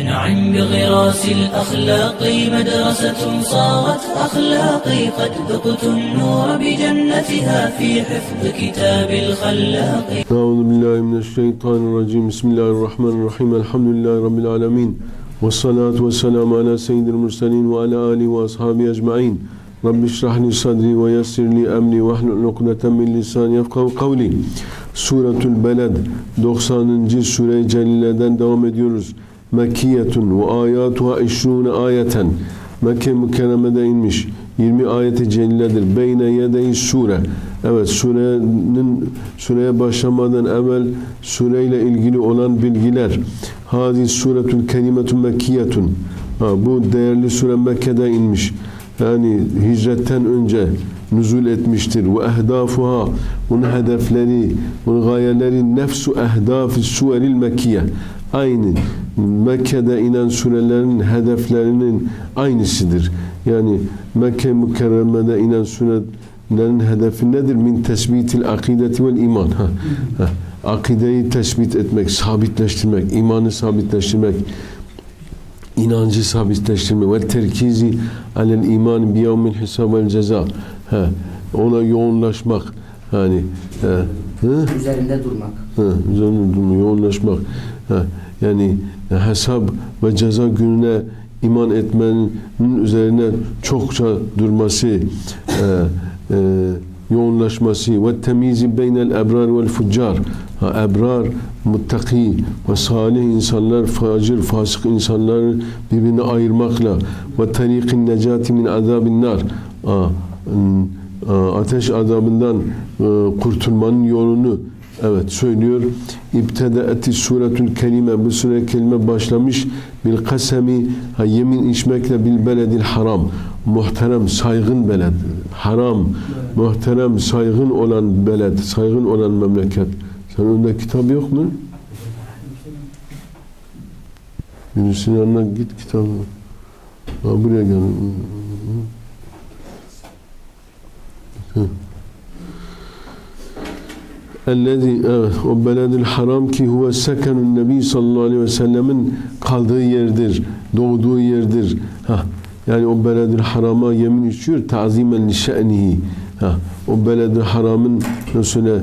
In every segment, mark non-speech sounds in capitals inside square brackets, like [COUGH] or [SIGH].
أنعم بغراس الأخلاق مدرسة صارت أخلاقي قد ذقت النور بجنتها في حفظ كتاب الخلاق أعوذ بالله من الشيطان الرجيم بسم الله الرحمن الرحيم الحمد لله رب العالمين والصلاة والسلام على سيد المرسلين وعلى آله وأصحابه أجمعين رب اشرح لي صدري ويسر لي أمري واحلل عقدة من لساني يفقهوا قولي Suratul Beled 90. Sure-i Celile'den devam ediyoruz. Mekkiyetun ve ayatuha işrûne ayeten Mekke mükerremede inmiş 20 ayeti celiledir. Beyne yedeyi sure. Evet surenin sureye başlamadan evvel sureyle ilgili olan bilgiler. Hadi suretül kelimetun mekkiyetun. Ha, bu değerli sure Mekke'de inmiş. Yani hicretten önce nüzul etmiştir. Ve ehdafuha bunun hedefleri, bunun gayeleri nefsu ehdafi suveril mekkiye. Aynı Mekke'de inen surelerin hedeflerinin aynısıdır. Yani Mekke mükerremede inen surelerin hedefi nedir? Min tesbitil akideti vel iman. Ha, ha. Akideyi tespit etmek, sabitleştirmek, imanı sabitleştirmek, inancı sabitleştirmek ve terkizi alel iman bi yevmil hisab vel ceza. Ha, ona yoğunlaşmak. Yani ha, hı? üzerinde durmak. Ha, üzerine durma, yoğunlaşmak. Ha, yani hesap ve ceza gününe iman etmenin üzerine çokça durması, e, e, yoğunlaşması ve temizi beynel ebrar vel fuccar. Ha, ebrar, muttaki ve salih insanlar, facir, fasık insanları birbirine ayırmakla ve tariqin necati min azabin nar. Ha, ateş azabından e, kurtulmanın yolunu evet söylüyor. İbtedaeti suretül kelime bu sure kelime başlamış bil kasemi yemin içmekle bil beledil haram muhterem saygın beled haram muhterem saygın olan beled saygın olan memleket sen önünde kitap yok mu? Birisinin yanına git kitabı. Ha, buraya gel. Ellezi evet o beledil haram ki huve sekenun nebi sallallahu aleyhi ve sellemin kaldığı yerdir, doğduğu yerdir. Ha, yani o beledil harama yemin içiyor tazimen li şe'nihi. Ha, o beledil haramın mesela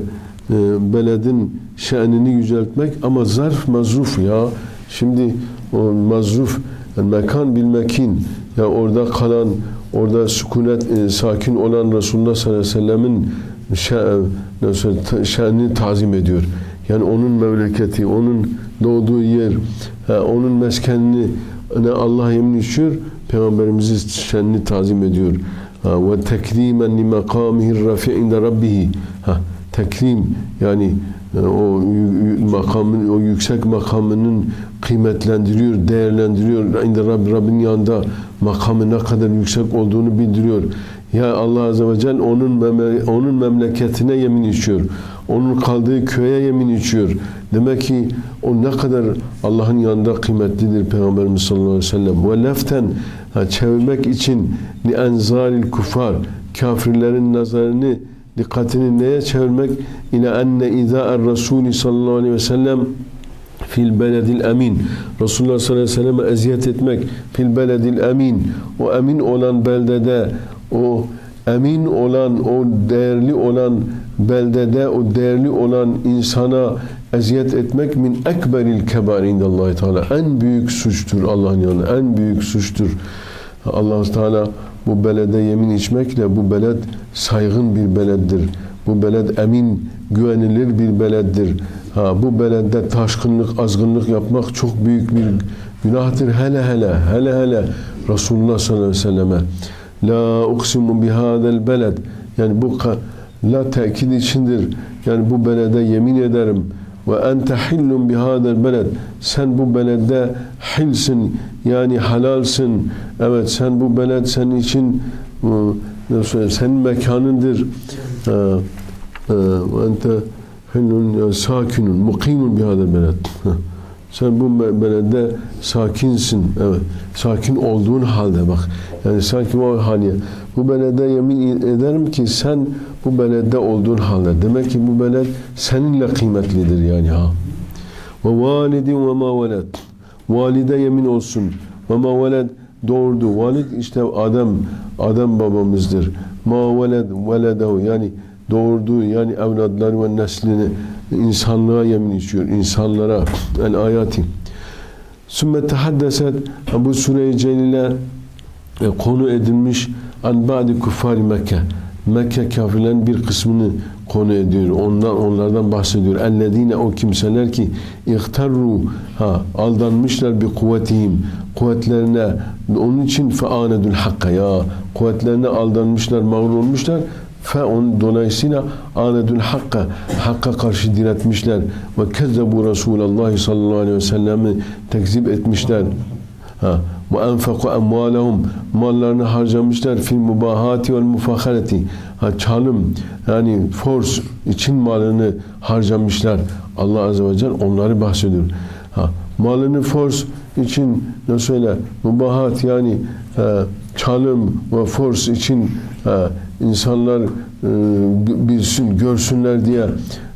e, beledin şe'nini yüceltmek ama zarf mazruf ya. Şimdi o mazruf yani mekan bil mekin ya orada kalan orada sükunet e, sakin olan Resulullah sallallahu aleyhi ve sellemin şanını tazim ediyor. Yani onun memleketi, onun doğduğu yer, onun meskenini ne Allah yemin içiyor, Peygamberimizi şanını tazim ediyor. Ve tekrimen li makamihi rafi inde rabbihi. Tekrim yani o makamın o yüksek makamının kıymetlendiriyor, değerlendiriyor. İnde Rabbi Rabbin yanında makamı ne kadar yüksek olduğunu bildiriyor. Ya Allah Azze ve Celle onun, meme, onun memleketine yemin içiyor. Onun kaldığı köye yemin içiyor. Demek ki o ne kadar Allah'ın yanında kıymetlidir Peygamberimiz sallallahu aleyhi ve sellem. Ve leften ha, çevirmek için li enzalil kufar kafirlerin nazarını dikkatini neye çevirmek? İle enne izâ'er Resulü sallallahu aleyhi ve sellem fil beledil emin. Resulullah sallallahu aleyhi ve selleme eziyet etmek fil beledil emin. O emin olan beldede o emin olan, o değerli olan beldede, o değerli olan insana eziyet etmek min ekberil kebar indallahi teala. En büyük suçtur Allah'ın yanında. En büyük suçtur. allah Teala bu belede yemin içmekle bu beled saygın bir beleddir. Bu beled emin, güvenilir bir beleddir. Ha, bu beledde taşkınlık, azgınlık yapmak çok büyük bir günahtır. Hele hele, hele hele Resulullah sallallahu aleyhi ve selleme. La uksimu bihadel beled. Yani bu la tekid içindir. Yani bu belede yemin ederim. Ve ente hillun bihadel beled. Sen bu beledde hilsin. Yani halalsın. Evet sen bu beled senin için senin mekanındır. Ve ente hillun sakinun mukimun bihadel beled. Sen bu beledde sakinsin. Evet. Sakin olduğun halde bak. Yani sanki o hani bu belede yemin ederim ki sen bu belede olduğun halde. Demek ki bu beled seninle kıymetlidir yani ha. Ve validin ve ma veled. Valide yemin olsun. Ve ma veled doğurdu. Valid işte Adem, Adem babamızdır. Ma veled veledehu yani doğurduğu yani evladları ve neslini insanlığa yemin içiyor. insanlara el ayati. Sümme tehaddeset bu sure-i celile e, konu edilmiş an ba'di kuffari Mekke. Mekke kafirlerin bir kısmını konu ediyor. Ondan onlardan bahsediyor. Ellezine o kimseler ki ihtarru ha aldanmışlar bir kuvvetihim kuvvetlerine onun için feanedül hakka ya kuvvetlerine aldanmışlar, mağrur olmuşlar fe on dolayısıyla anedül hakka hakka karşı diretmişler ve kezzebu Resulullah sallallahu aleyhi ve sellem'i tekzip etmişler. Ha ve enfeku emvalehum mallarını harcamışlar. Fil mubahati vel mufakhareti ha çalım yani force için malını harcamışlar. Allah azze ve celle onları bahsediyor. Ha malını force için ne söyle? Mubahat yani e, çalım ve force için e, insanlar e, bilsin görsünler diye.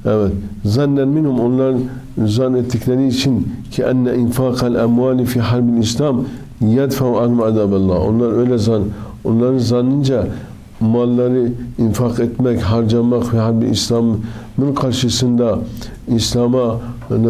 Evet. Zannen minhum onların zannettikleri için ki enne infakal emvali fi harbil İslam yedfev anhum adaballah. Onlar öyle zan, onların zannınca malları infak etmek, harcamak ve harbi İslam'ın karşısında İslam'a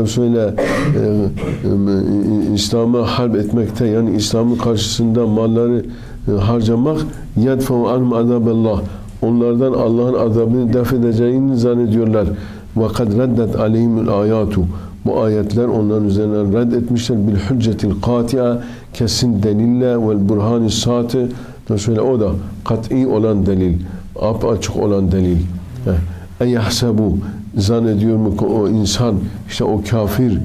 söyle e, İslam'a harp etmekte yani İslam'ın karşısında malları e, harcamak yedfev anhum adaballah. Onlardan Allah'ın azabını def edeceğini zannediyorlar. Ve kad reddet aleyhimul ayatu. Bu ayetler onların üzerine reddetmişler bil hüccetil katia kesin delille vel burhani saati. Şöyle o da kat'i olan delil ap açık olan delil. En yahsebu zannediyor mu ki o insan işte o kafir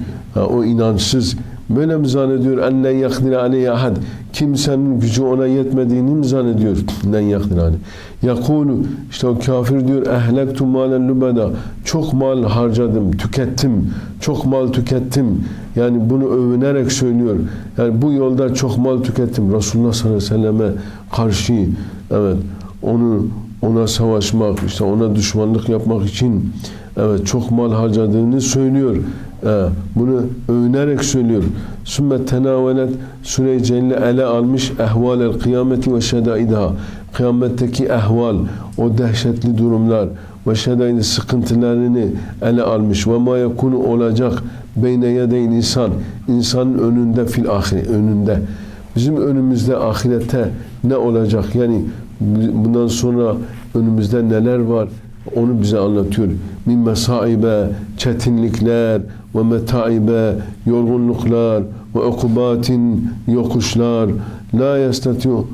o inançsız böyle mi zannediyor? En len yakdire aleyhi ahad. Kimsenin gücü ona yetmediğini mi zannediyor? Len yakdire aleyhi. Yakulu işte o kafir diyor ehlektu malen lübeda çok mal harcadım tükettim. Çok mal tükettim. Yani bunu övünerek söylüyor. Yani bu yolda çok mal tükettim. Resulullah sallallahu aleyhi ve selleme karşı evet onu ona savaşmak işte ona düşmanlık yapmak için evet çok mal harcadığını söylüyor bunu övünerek söylüyor. Sümme tenavelet Sure-i ele almış ehvalel kıyameti ve şedaidaha. Kıyametteki ehval, o dehşetli durumlar ve şedaidi sıkıntılarını ele almış. Ve ma yakunu olacak beyne yedeyn insan. insanın önünde fil ahire, önünde. Bizim önümüzde ahirette ne olacak? Yani bundan sonra önümüzde neler var? Onu bize anlatıyor. Min mesaibe, çetinlikler, ve metaibe, yorgunluklar, ve okubatin, yokuşlar, la yestatiyu,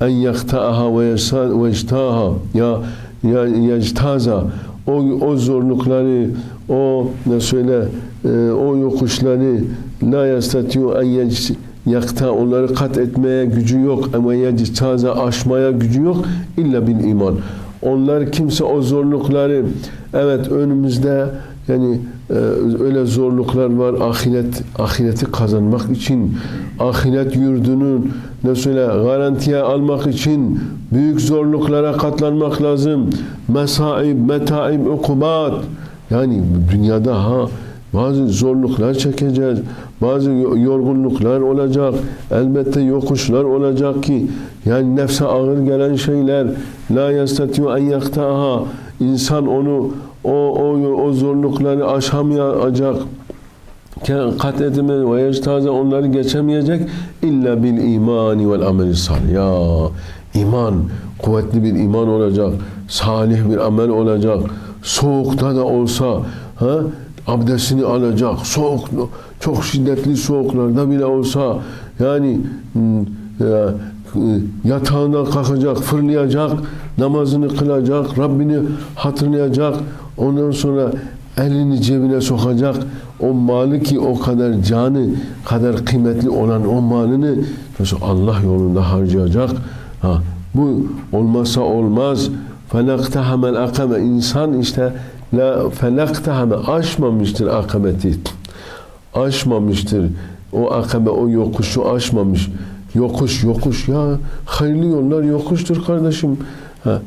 en yaktaaha ve yectaha, ya, ya yectaza, o, o zorlukları, o ne söyle, e, o yokuşları, la yestatiyu en yakta onları kat etmeye gücü yok. Ama yectaza aşmaya gücü yok. İlla bil iman. Onlar kimse o zorlukları evet önümüzde yani e, öyle zorluklar var ahiret ahireti kazanmak için ahiret yurdunun ne söyle garantiye almak için büyük zorluklara katlanmak lazım. Mesaib, metaib, ukubat. Yani dünyada ha bazı zorluklar çekeceğiz. Bazı yorgunluklar olacak. Elbette yokuşlar olacak ki yani nefse ağır gelen şeyler la yestatiyu en yaktaha insan onu o, o, o zorlukları aşamayacak kat edemez ve yectaze onları geçemeyecek illa bil imani vel ameli salih. Ya iman kuvvetli bir iman olacak, salih bir amel olacak. Soğukta da olsa ha abdestini alacak. Soğuk çok şiddetli soğuklarda bile olsa yani ya, yatağından kalkacak, fırlayacak, namazını kılacak, Rabbini hatırlayacak, ondan sonra elini cebine sokacak, o malı ki o kadar canı kadar kıymetli olan o malını Allah yolunda harcayacak. Ha, bu olmazsa olmaz. Felaktahamel akabe insan işte la felaktahame aşmamıştır akabeti. Aşmamıştır. O akabe o yokuşu aşmamış. Yokuş yokuş ya hayırlı yollar yokuştur kardeşim. Ha.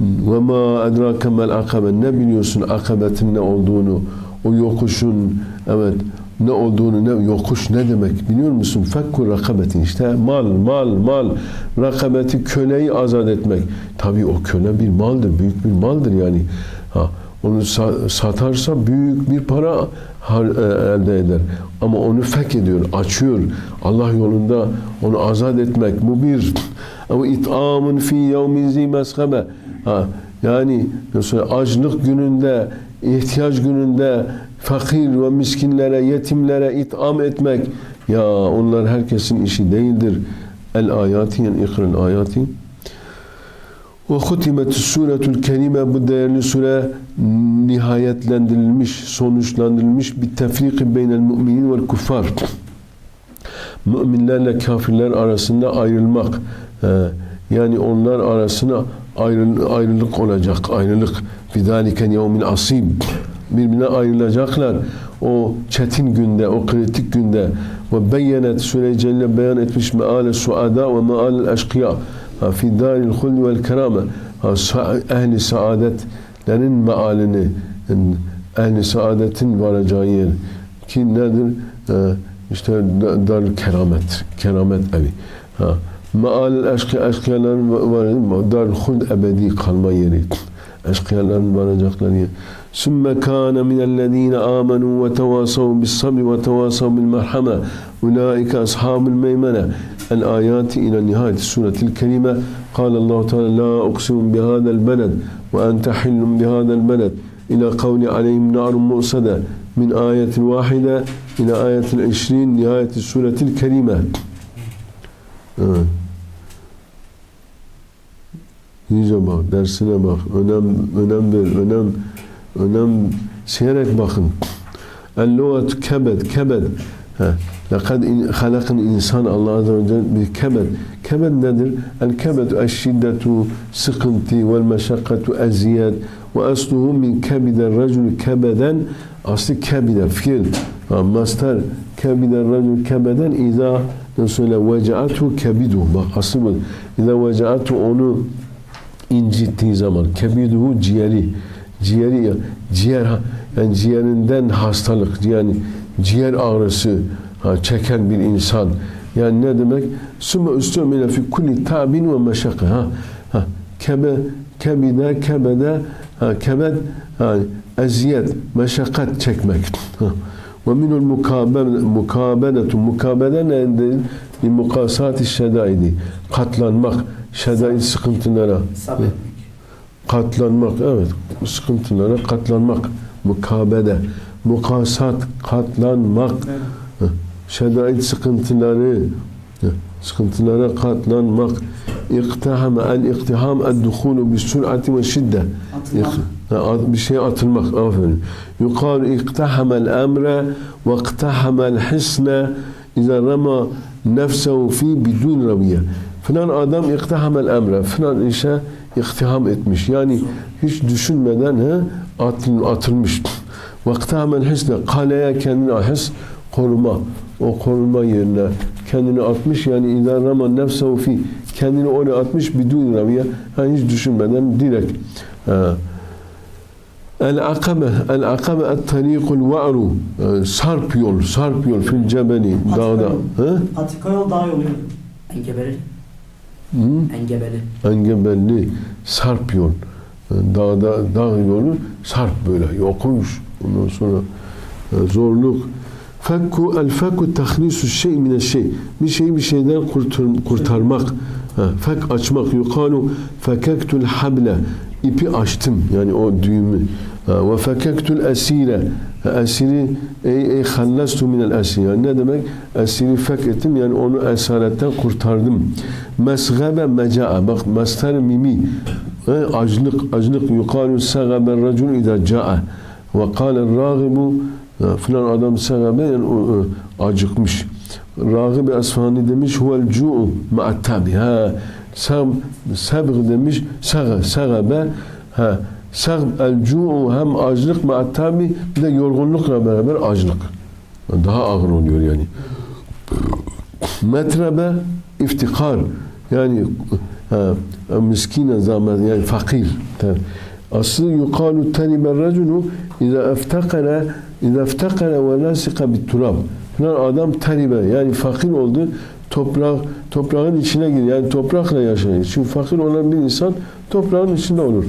Ve ma edrake mel akabe ne biliyorsun akabetin ne olduğunu o yokuşun evet ne olduğunu ne yokuş ne demek biliyor musun? Fekku rakabetin işte mal mal mal rakabeti köleyi azat etmek. Tabii o köle bir maldır, büyük bir maldır yani. Ha, onu sa- satarsa büyük bir para e, elde eder. Ama onu fek ediyor, açıyor. Allah yolunda onu azat etmek. Bu bir. Ama it'amun fi yevmin zi mesgabe. Ha, yani açlık gününde, ihtiyaç gününde fakir ve miskinlere, yetimlere itham etmek. Ya onlar herkesin işi değildir. El ayati yani ikril ayati. Ve hutimet suretul kerime bu değerli sure nihayetlendirilmiş, sonuçlandırılmış bir tefriki beynel müminin vel kuffar. Müminlerle kafirler arasında ayrılmak. Ee, yani onlar arasına ayrıl, ayrılık olacak. Ayrılık. Fidaliken yevmin asib. Birbirine ayrılacaklar. O çetin günde, o kritik günde. Ve beyyenet Sure-i Celle beyan etmiş meale suada ve meale eşkıya. Ha, Fi daril hulli vel kerame. Ha, sa- Ehli saadetlerin mealini, yani ehli saadetin varacağı yer. Ki nedir? Ee, işte da- dar keramet, keramet evi. Ha. Maal eşkı, eşkıyaların var, dar huld ebedi kalma yeri. Eşkıyaların varacakları yer. Sümme kâne minellezîne âmenû ve tevâsav bis sabri ve tevâsav bil merhame. الآيات إلى نهاية السورة الكريمة. قال الله تعالى لا أقسم بهذا البلد وأنت حل بهذا البلد. إلى قول عليهم نار مؤصدة من آية واحدة إلى آية العشرين نهاية السورة الكريمة. آه. نيجا باق درسنا باق önem, önem, ver, önem, önem. سيرك باقن اللغة كبد كبد Lekad halakın insan Allah Azze ve Celle bir kebed. Kebed nedir? El kebed eşşiddetu sıkıntı vel meşakkatu eziyet ve asluhu min kebiden racul kebeden aslı kebide fiil. Master kebiden racul kebeden izâ Resulü vecaatu kebidu. Bak aslı bu. İzâ vecaatu onu incittiği zaman kebiduhu ciğeri ciğeri ciğer yani ciğerinden hastalık yani ciğer ağrısı ha, çeken bir insan. Yani ne demek? Sümme üstümüne fi kulli tabin ve meşakka ha, ha kebe kebide kebede ha, kebed ha, eziyet meşakkat çekmek. Ha. ve minul mukabedetu mukabede nedir? Bir mukasati şedaidi katlanmak şedaid sıkıntılara. Sabretmek. katlanmak evet. Sıkıntılara katlanmak. Mukabede mukasat katlanmak Evet. şedaid sıkıntıları sıkıntılara katlanmak. İktiham el iktiham el dukhulu bi sür'ati ve şidde. Bir şeye atılmak aferin. Yukarı iktahamel emre ve iktahamel hisne İza rama nefsehu fi bidun raviye filan adam iktahamel emre filan işe iktiham etmiş. Yani hiç düşünmeden he, atıl, atılmış ve iktahamel hisne kaleye kendini his koruma o koruma yerine kendini atmış yani İza rama nefsehu fi kendini oraya atmış bidun raviye yani hiç düşünmeden direkt e, El akabe, el akabe et tarikul va'ru. Ee, Sarp yol, sarp yol fil cebeli, dağda. He? Patika yol dağ yolu. Engebeli. Hı? Engebeli. Engebelli, sarp yol. Ee, Dağda, dağ yolu sarp böyle, yokuş. Ondan sonra e, zorluk. Fekku, el fekku tahlisu şey mine şey. Bir şeyi bir şeyden kurtar, kurtarmak. Fek açmak. Yukalu fekektul hable. İpi açtım. Yani o düğümü. Ve fekektul esire. Esiri ey ey hallastu minel esir. Yani ne demek? Esiri fek ettim. Yani onu esaretten kurtardım. Mesgabe meca'a. Bak mestar mimi. Ha, Açlık, açlık. Yukalu segabe racul idâ ca'a. Ve kâle râgibu ya filan adam segabe o, o, acıkmış. Ragib Esfahani demiş huvel cu'u ma'attabi. Ha sab sabg demiş saga sagabe ha sag el cu'u hem açlık ma'attabi bir de yorgunlukla beraber açlık. Daha ağır oluyor yani. Metrebe iftikar yani ha, miskine zahmet yani fakir. Aslı yukalu tenibe raculu İza eftakara İza iftakara ve lasika bit turab. Adam taribe yani fakir oldu. Toprak toprağın içine gir. Yani toprakla yaşıyor. Çünkü fakir olan bir insan toprağın içinde olur.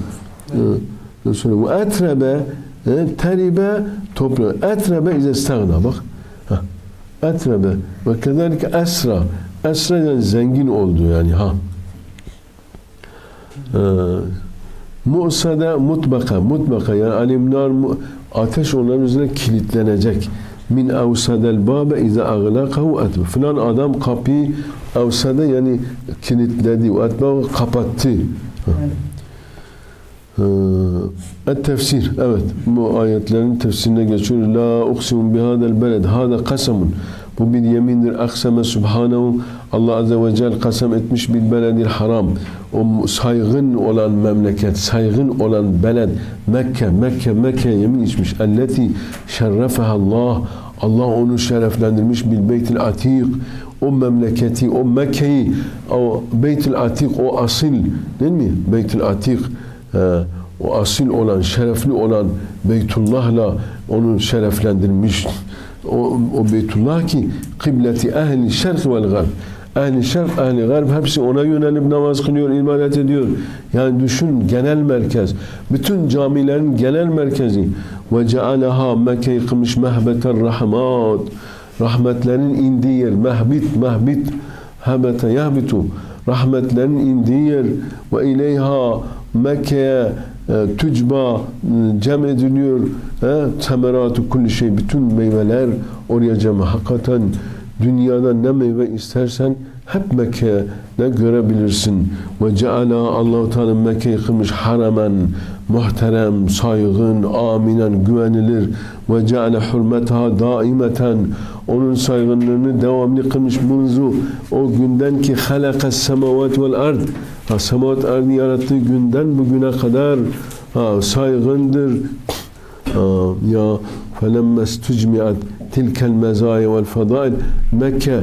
Ee, Sonra bu etrebe e, teribe toprağı. Etrebe ize stagna bak. Etrebe ve kederlik esra. Esra yani zengin oldu yani ha. Ee, Mu'sada mutbaka, mutbaka yani alimnar ateş onların üzerine kilitlenecek. Min avsadel babe iza aglakahu etbe. Filan adam kapıyı avsada yani kilitledi. Ve etbe kapattı. Ee, tefsir evet bu ayetlerin tefsirine geçiyor. La uksimu bihadel beled. Hada kasamun. Bu bir yemindir. Aksame subhanahu. Allah azze ve celle kasem etmiş bir beledil haram. O saygın olan memleket, saygın olan beled Mekke, Mekke, Mekke yemin içmiş. Elleti şerrefeha Allah. Allah onu şereflendirmiş bil beytil atik. O memleketi, o Mekke'yi, o beytil atik, o asil değil mi? Beytil atik. Ee, o asil olan, şerefli olan Beytullah'la onu şereflendirmiş. O, o Beytullah ki kıbleti ehli şerk vel garb. Ehli şerk, ehli garb hepsi ona yönelip namaz kılıyor, ibadet ediyor. Yani düşün genel merkez. Bütün camilerin genel merkezi. Ve cealaha Mekke'yi kılmış mehbeten rahmat. Rahmetlerin indiği yer. Mehbit, mehbit. Hebete yahbitu. Rahmetlerin indiği yer. Ve ileyha Mekke'ye tücba e, cem ediliyor. E, temeratu kulli şey. Bütün meyveler oraya cem. Hakikaten dünyada ne meyve istersen hep Mekke'de görebilirsin. Ve ceala Allahu Teala Mekke'yi kılmış haramen muhterem, saygın, aminen, güvenilir. Ve ceale hürmetaha daimeten onun saygınlığını devamlı kılmış munzu o günden ki halakas semavat vel ard Ha, semavat ardını yarattığı günden bugüne kadar ha, saygındır. Ha, ya felemmes tücmiat tilkel mezayi vel fadail Mekke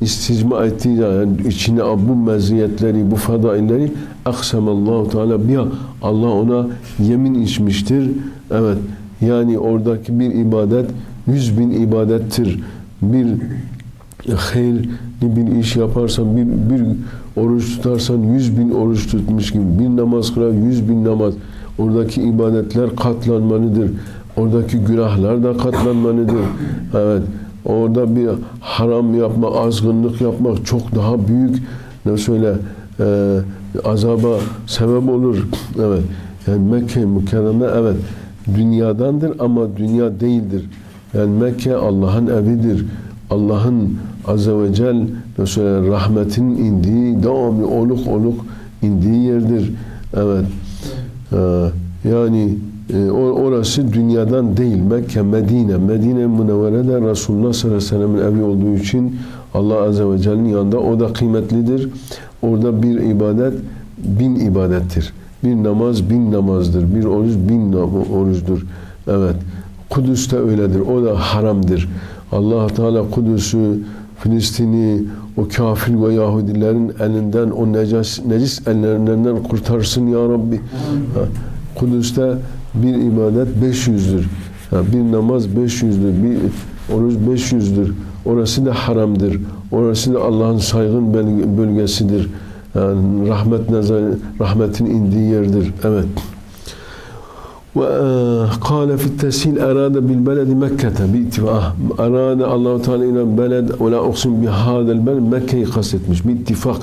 isticma ettiği yani içine bu meziyetleri, bu fadailleri aksamallahu teala biha Allah ona yemin içmiştir. Evet. Yani oradaki bir ibadet yüz bin ibadettir. Bir hayırlı bir iş yaparsan, bir, bir oruç tutarsan yüz bin oruç tutmuş gibi, bir namaz kılar yüz bin namaz. Oradaki ibadetler katlanmalıdır. Oradaki günahlar da katlanmalıdır. Evet. Orada bir haram yapmak, azgınlık yapmak çok daha büyük ne söyle e, azaba sebep olur. Evet. Yani Mekke mükerreme evet dünyadandır ama dünya değildir. Yani Mekke Allah'ın evidir. Allah'ın azze ve cel söyle rahmetin indiği, devamlı oluk oluk indiği yerdir. Evet. Ee, yani e, orası dünyadan değil. Mekke, Medine. Medine Münevvere'de Resulullah sallallahu aleyhi ve sellem'in evi olduğu için Allah azze ve celle'nin yanında o da kıymetlidir. Orada bir ibadet bin ibadettir. Bir namaz bin namazdır. Bir oruç bin oruçtur. Evet. Kudüs de öyledir. O da haramdır. allah Teala Kudüs'ü, Filistin'i, o kafir ve Yahudilerin elinden, o necis, necis ellerinden kurtarsın ya Rabbi. Ha, Kudüs'te bir ibadet 500'dür. Ha, bir namaz 500'dür. Bir oruç 500'dür. Orası da haramdır. Orası da Allah'ın saygın bölgesidir. Yani rahmet nazar, rahmetin indiği yerdir. Evet. وقال في التسهيل أراد بالبلد مكة. باتفاق آه، أراد الله تعالى إلى بلد ولا أقسم بهذا البلد. مكة قصد مش باتفاق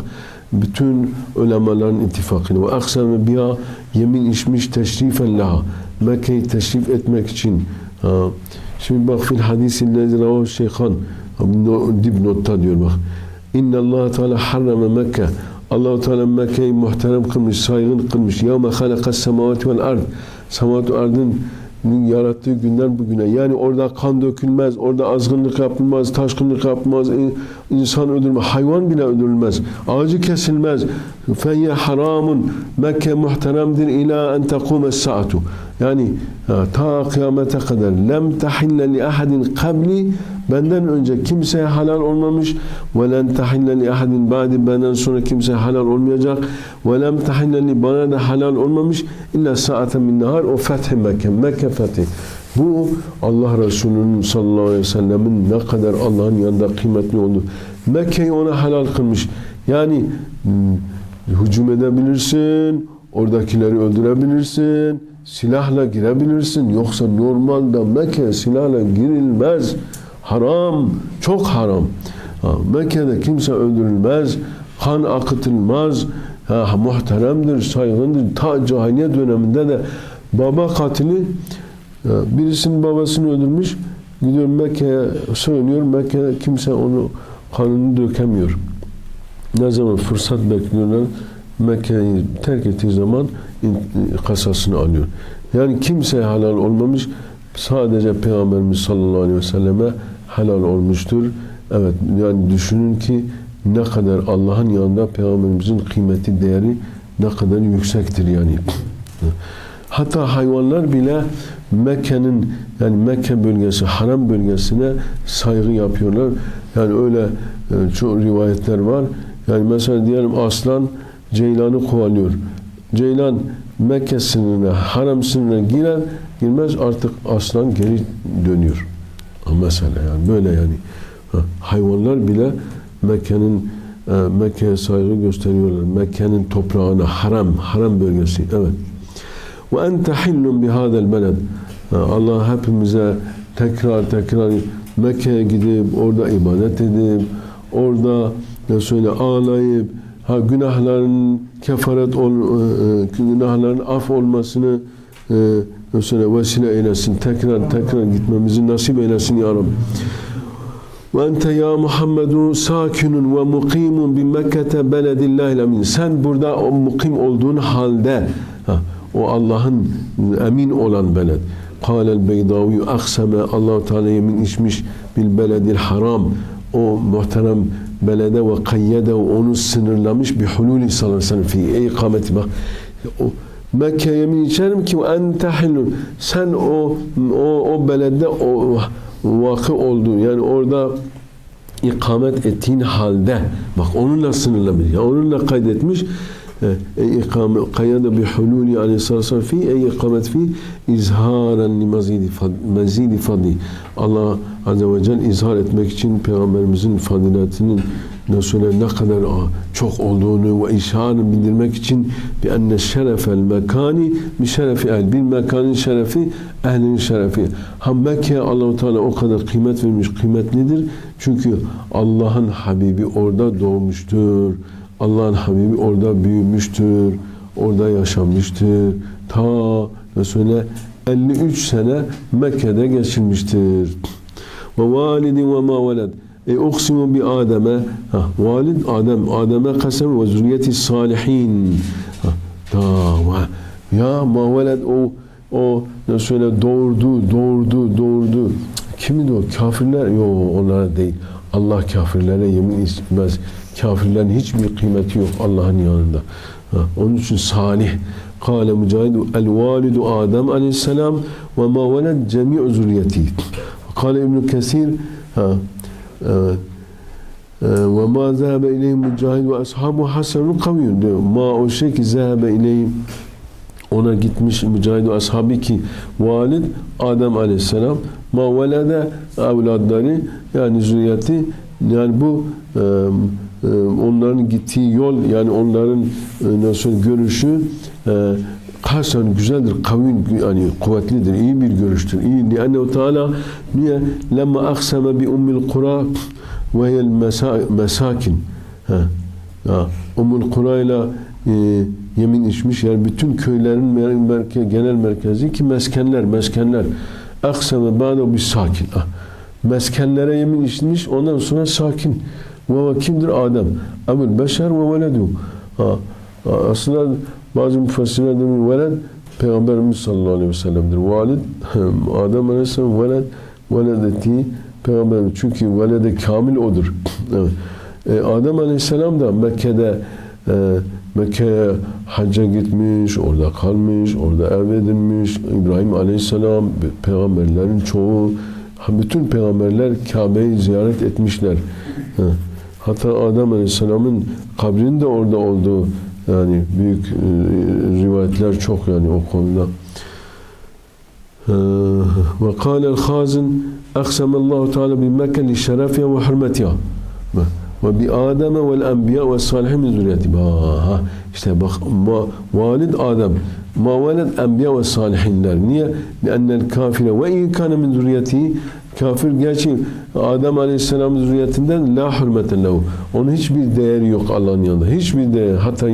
بتون علماء لأن اتفاق. وأقسم بها يمين إش مش تشريفا لها. مكة تشريف إتمك شين آه، شين بق في الحديث الذي رواه الشيخان ابن التاديور بق إن الله تعالى حرم مكة. الله تعالى مكة محترم قمش سايغن قمش يوم خلق السماوات والأرض. Semavat ardın yarattığı günden bugüne. Yani orada kan dökülmez, orada azgınlık yapılmaz, taşkınlık yapılmaz, insan öldürülmez, hayvan bile öldürülmez, ağacı kesilmez. Feyye haramun, Mekke muhteremdir ila en tekumes saatu. Yani ta kıyamete kadar lem tahille li ahadin kabli benden önce kimseye halal olmamış ve len tahille li ahadin ba'di benden sonra kimseye halal olmayacak ve lem tahille li bana da halal olmamış illa saaten min nahar o fethi Mekke Mekke fethi Bu Allah Resulü'nün sallallahu aleyhi ve sellemin ne kadar Allah'ın yanında kıymetli olduğu. Mekke'yi ona helal kılmış. Yani hmm, hücum edebilirsin, oradakileri öldürebilirsin, silahla girebilirsin. Yoksa normalde Mekke silahla girilmez. Haram, çok haram. Ha, Mekke'de kimse öldürülmez, kan akıtılmaz. Ha, muhteremdir, saygındır. Ta cahiliye döneminde de baba katili birisinin babasını öldürmüş. Gidiyor Mekke'ye söylüyor. Mekke'de kimse onu kanını dökemiyor. Ne zaman fırsat bekliyorlar Mekke'yi terk ettiği zaman kasasını alıyor. Yani kimseye halal olmamış. Sadece Peygamberimiz sallallahu aleyhi ve selleme helal olmuştur. Evet yani düşünün ki ne kadar Allah'ın yanında Peygamberimizin kıymeti değeri ne kadar yüksektir yani. Hatta hayvanlar bile Mekke'nin yani Mekke bölgesi, haram bölgesine saygı yapıyorlar. Yani öyle e, çok rivayetler var. Yani mesela diyelim aslan ceylanı kovalıyor. Ceylan Mekke sınırına, haram sınırına girer, girmez artık aslan geri dönüyor. Mesela yani böyle yani. Ha, Hayvanlar bile Mekke'nin e, Mekke'ye saygı gösteriyorlar. Mekke'nin toprağına haram, haram bölgesi. Evet. Ve ente hillun bihadel beled. Ha, Allah hepimize tekrar tekrar Mekke'ye gidip orada ibadet edip orada ne söyle ağlayıp ha günahların kefaret ol, e, e, günahların af olmasını e, ne söyle vesile eylesin. Tekrar tekrar gitmemizi nasip eylesin ya Rabbi. Ve ente ya Muhammedu sakinun ve mukimun bi Mekke'te beledillahil emin. Sen burada o mukim olduğun halde ha, o Allah'ın emin olan beled. Kâlel beydavi akseme Allah Teala yemin içmiş bil beledil haram. O muhterem belede ve kayyede onu sınırlamış bir hululi sallallahu aleyhi ve sellem bak. O, Mekke yemin içerim ki ente hillun. Sen o o o belede o vakı oldun. Yani orada ikamet ettiğin halde bak onunla sınırlamış. Yani onunla kaydetmiş. E, ikame kayyada bi hululi aleyhissalatu fi ey ikamet fi izharen li mazidi mazidi fadli. Allah azze ve celle izhar etmek için peygamberimizin faziletinin nasıl ne kadar çok olduğunu ve işarını bildirmek için bi enne şerefel mekani bi şerefi ehl. Bir mekanın şerefi ehlinin şerefi. Ha Mekke Allahu Teala o kadar kıymet vermiş, kıymetlidir. Çünkü Allah'ın Habibi orada doğmuştur. Allah'ın Habibi orada büyümüştür. Orada yaşamıştır. Ta Resul'e 53 sene Mekke'de geçirmiştir. Ve validin ve ma veled. E uksimu bi Adem'e. Valid Adem. Adem'e kasem ve zürriyeti salihin. Ta ve ya ma veled o o ne söyle doğurdu, doğurdu, doğurdu. Kimi o? Kafirler? Yok onlara değil. Allah kafirlere yemin etmez. Kafirlerin hiçbir kıymeti yok Allah'ın yanında. Ha, onun için salih. Kale mücahid el validu Adem aleyhisselam ve ma veled cemi'u zürriyeti. Kale İbn Kesir ha, e, e, ve ma zâbe ileyhim mücahid ve ashabu hasenun kaviyyun diyor. Ma o şey ki zâbe ileyhim ona gitmiş mücahid ve ashabi ki valid Adem aleyhisselam ma velede evladları yani zürriyeti yani bu e, onların gittiği yol yani onların e, nasıl görüşü e, hasen güzeldir, kavin yani kuvvetlidir, iyi bir görüştür. İyi. Liannehu Teala niye lemma akseme bi ummil kura ve hiyel mesa- mesakin. Ha. Ha. Ummul Kura ile e, yemin içmiş yani bütün köylerin mer- merke, genel merkezi ki meskenler, meskenler. Akseme ba'de bir sakin. Ah. Meskenlere yemin içmiş ondan sonra sakin. Ve kimdir? Adem. Ebul beşer ve veledu. Ha. Aslında bazı müfessirler diyor veled Peygamberimiz sallallahu aleyhi ve sellem'dir. Valid Adem aleyhisselam veled veledeti Peygamberimiz. Çünkü velede kamil odur. [CLEARS THROAT] evet. E, Adem aleyhisselam da Mekke'de e, Mekke'ye hacca gitmiş, orada kalmış, orada ev edinmiş. İbrahim aleyhisselam, peygamberlerin çoğu, bütün peygamberler Kabe'yi ziyaret etmişler. Hatta Adem Aleyhisselam'ın kabrinin de orada olduğu yani büyük e, rivayetler çok yani o konuda. Ee, ve kâlel khazin eksemallahu teâlâ bi Mekke li şerefiye ve hürmetiye ve bi Adem'e vel enbiya ve salihin min zürriyeti. Ha, işte bak ma, valid Adem ma veled enbiya ve salihinler. Niye? Li'ennel kafire ve in kana min zürriyeti kafir gerçi Adem Aleyhisselam'ın zürriyetinden la hürmeten lehu. Onun hiçbir değeri yok Allah'ın yanında. Hiçbir değer. Hatta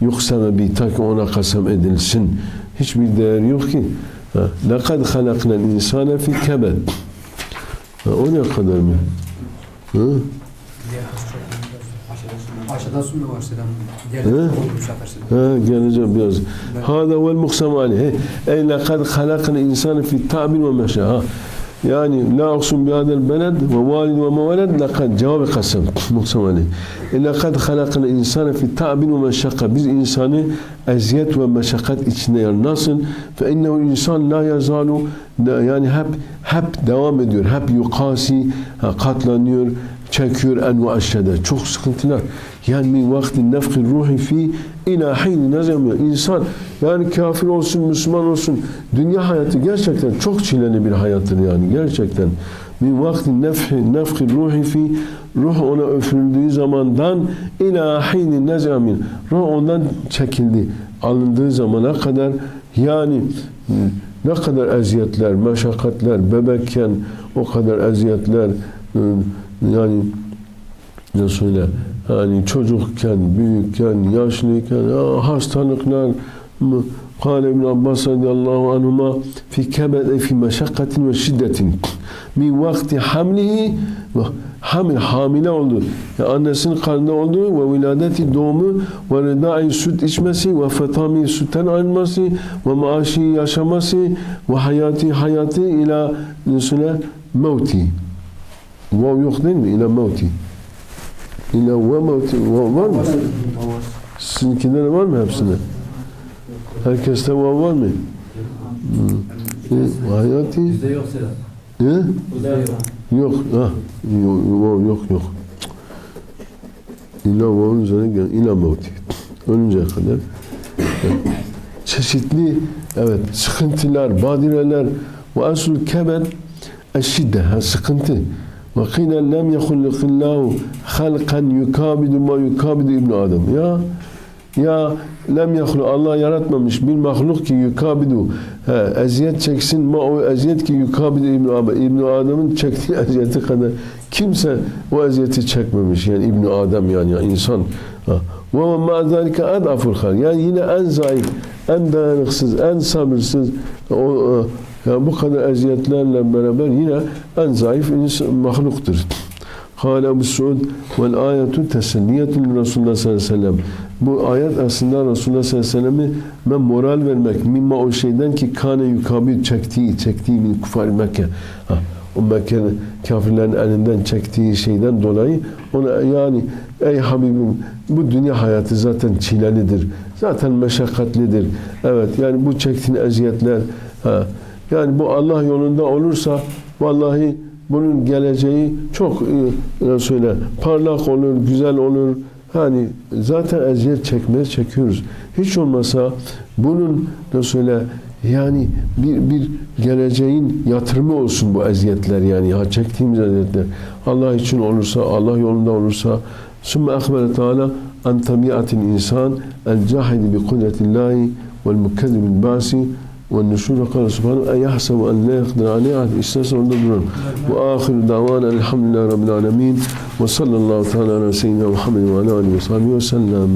yukseme bi ta ki ona kasem edilsin. Hiçbir değer yok ki. لَقَدْ خَلَقْنَا الْاِنْسَانَ فِي كَبَدْ O ne kadar mı? Hı? Aşağıdan sonra var selam. Diğer He? olmuş afersin. Ha, geleceğim biraz. Hada vel muksam aleyh. Ey lekad halakal insane fi ta'bin ve meşe. Yani la uksum bi hadel beled ve valid ve meveled lekad cevabı kasem. [LAUGHS] E lekad halakal insane fi ta'bin ve meşakka. Biz insanı eziyet ve meşakkat içinde yer. Nasıl? Fe innehu insan la yazalu yani hep hep devam ediyor. Hep yukasi, katlanıyor, çekiyor en ve aşağıda. Çok sıkıntılar. Yani min vakti nefki ruhi fi ila hin nezemiyor. İnsan yani kafir olsun, Müslüman olsun dünya hayatı gerçekten çok çileli bir hayattır yani gerçekten. Min vakti nefhi nefki ruhi fi ruh ona öfürüldüğü zamandan ila hin nezemin. Ruh ondan çekildi. Alındığı zamana kadar yani ne kadar eziyetler, meşakkatler, bebekken o kadar eziyetler, yani ne söyle yani çocukken, büyükken, yaşlıyken ya hastalıklar قال ابن Abbas radıyallahu anhuma fi kebede fi meşakkatin ve şiddetin min vakti hamlihi hamil hamile oldu. Yani annesinin karnında olduğu ve viladeti doğumu ve rıdai süt içmesi ve fetami sütten ayrılması ve maaşı yaşaması ve hayati hayatı ila nesine mevti. Vav yok değil mi? İla mevti. Mevti. Vav var mı? Sizinkinde de var mı hepsinde? Herkeste vav var mı? Hmm. Hayati. Bizde yok Sedat. Ne? Bizde yok. Ha. Yok, vav yok yok. İla vav'ın üzerine gel. İla mevti. Ölünceye kadar. Çeşitli evet sıkıntılar, badireler ve asıl kebed eşidde, ha, sıkıntı. Ve kîle lem yehullukillâhu halkan yukabidu ma yukabidu ibn Adem. Ya ya lem yahlu Allah yaratmamış bir mahluk ki yukabidu he, eziyet çeksin ma o eziyet ki yukabidu İbn Adem. İbn Adem'in çektiği [LAUGHS] eziyeti kadar kimse o eziyeti çekmemiş yani İbn Adem yani, yani insan. Ve ma zalika adaful hal. Yani yine en zayıf, en dayanıksız, en sabırsız o, o yani bu kadar eziyetlerle beraber yine en zayıf insan, mahluktur. Kâle Ebu Suud vel ayetu teselliyetun Resulullah sallallahu aleyhi ve sellem. Bu ayet aslında Resulullah sallallahu aleyhi ve selleme moral vermek. Mimma o şeyden ki kâne yukabir çektiği, çektiği min kufar Mekke. Ha, o Mekke kafirlerin elinden çektiği şeyden dolayı ona yani ey Habibim bu dünya hayatı zaten çilelidir. Zaten meşakkatlidir. Evet yani bu çektiğin eziyetler ha, yani bu Allah yolunda olursa vallahi bunun geleceği çok e, söyle parlak olur, güzel olur. Hani zaten eziyet çekmeye çekiyoruz. Hiç olmasa bunun söyle yani bir bir geleceğin yatırımı olsun bu eziyetler yani ha çektiğimiz eziyetler. Allah için olursa, Allah yolunda olursa Sümme akbere Teala an tabiatil insan el cahidi bi kudretillahi vel mukkezzibil basi والنشور قال سبحانه أيحسب أن لا يقدر عليه أحد. استسر الدبر وآخر دعوانا الحمد لله رب العالمين. وصلى الله تعالى على سيدنا محمد وعلى آله وصحبه وسلم.